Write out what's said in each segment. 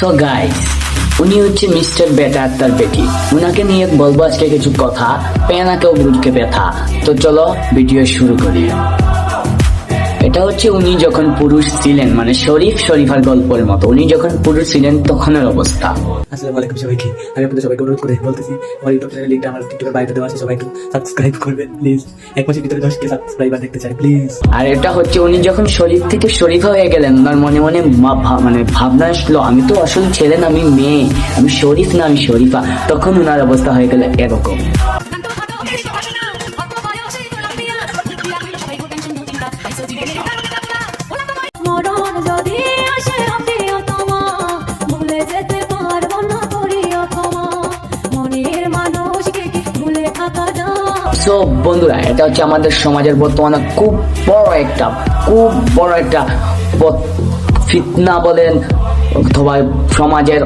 So guys উনি হচ্ছে mister বেটা আর তার বেটি। উনাকে নিয়ে বলব আজকে কিছু কথা পেনাকেও বুঝকে ব্যথা। তো চলো ভিডিও শুরু করি। এটা হচ্ছে উনি যখন পুরুষ ছিলেন মানে শরীফ শরীফার গল্পের মতো উনি যখন পুরুষ ছিলেন তখনের অবস্থা। আসসালামু আলাইকুম সবাইকে। আমি আপনাদের সবাইকে অনুরোধ করে বলতেছি আমার ইউটিউব চ্যানেল লিঙ্কটা আমার টিকটকের বাইরে দেওয়া আছে সবাই একটু সাবস্ক্রাইব করবেন প্লিজ এক মাসের ভিতরে দশ কে সাবস্ক্রাইবার দেখতে চাই প্লিজ আর এটা হচ্ছে উনি যখন শরীফ থেকে শরীফা হয়ে গেলেন ওনার মনে মনে মানে ভাবনা আসলো আমি তো আসলে ছেলে না আমি মেয়ে আমি শরীফ না আমি শরীফা। তখন ওনার অবস্থা হয়ে গেল এরকম। বন্ধুরা, এটা হচ্ছে আমাদের সমাজের বর্তমানে খুব বড় একটা, খুব বড় একটা ফিতনা বলেন, অথবা সমাজের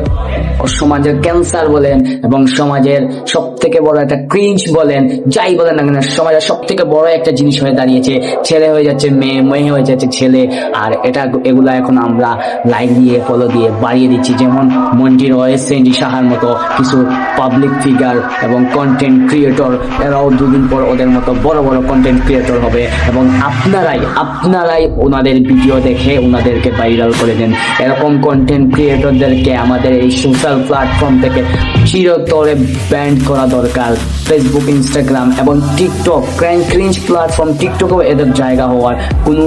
সমাজের ক্যান্সার বলেন এবং সমাজের সব থেকে বড় একটা ক্রিঞ্চ বলেন, যাই বলেন না কেন, সমাজের সব থেকে বড় একটা জিনিস হয়ে দাঁড়িয়েছে, ছেলে হয়ে যাচ্ছে মেয়ে মেয়ে হয়ে যাচ্ছে ছেলে। আর এটা, এগুলা এখন আমরা লাইক দিয়ে ফলো দিয়ে বাড়িয়ে দিচ্ছি। যেমন মঞ্জির ওয়েসেন্ডি সাহার মতো কিছু পাবলিক ফিগার এবং কন্টেন্ট ক্রিয়েটর এরাও দুদিন পর ওদের মতো বড় বড় কন্টেন্ট ক্রিয়েটর হবে। এবং আপনারাই আপনারাই ওনাদের ভিডিও দেখে ওনাদেরকে ভাইরাল করে দেন। এরকম কন্টেন্ট ক্রিয়েটরদেরকে আমাদের এই সোশ্যাল প্ল্যাটফর্ম থেকে চিরতরে ব্যান্ড করা দরকার। ফেসবুক ইনস্টাগ্রাম এবং টিকটক ক্রাইম ক্রিঞ্জ প্ল্যাটফর্ম টিকটকেও এদের জায়গা হওয়ার কোনো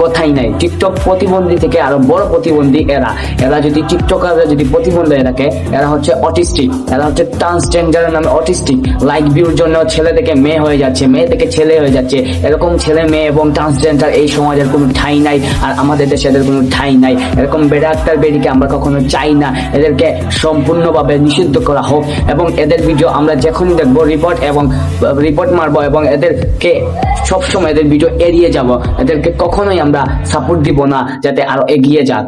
কথাই নাই। টিকটক প্রতিবন্ধী থেকে আরও বড় প্রতিবন্ধী এরা। এরা যদি টিকটকাররা যদি প্রতিবন্ধী থাকে, এরা হচ্ছে অটিস্টিক এরা হচ্ছে ট্রান্সজেন্ডারের নামে অটিস্টিক লাইক ভিউর জন্য ছেলে থেকে মেয়ে হয়ে যাচ্ছে, মেয়ে থেকে ছেলে হয়ে যাচ্ছে। এরকম ছেলে, মেয়ে এবং ট্রান্সজেন্ডার এই সমাজের কোনো ঠাই নাই, আর আমাদের দেশে এদের কোনো ঠাই নাই। এরকম বেড়া আক্তার বেরিকে আমরা কখনো চাই না। এদেরকে সম্পূর্ণভাবে নিষিদ্ধ করা হোক এবং এদের ভিডিও আমরা যখনই দেখব রিপোর্ট এবং রিপোর্ট মারবো এবং এদেরকে সবসময় এদের ভিডিও এড়িয়ে যাব, এদেরকে কখনোই আমরা সাপোর্ট দিব না, যাতে আরও এগিয়ে যাক।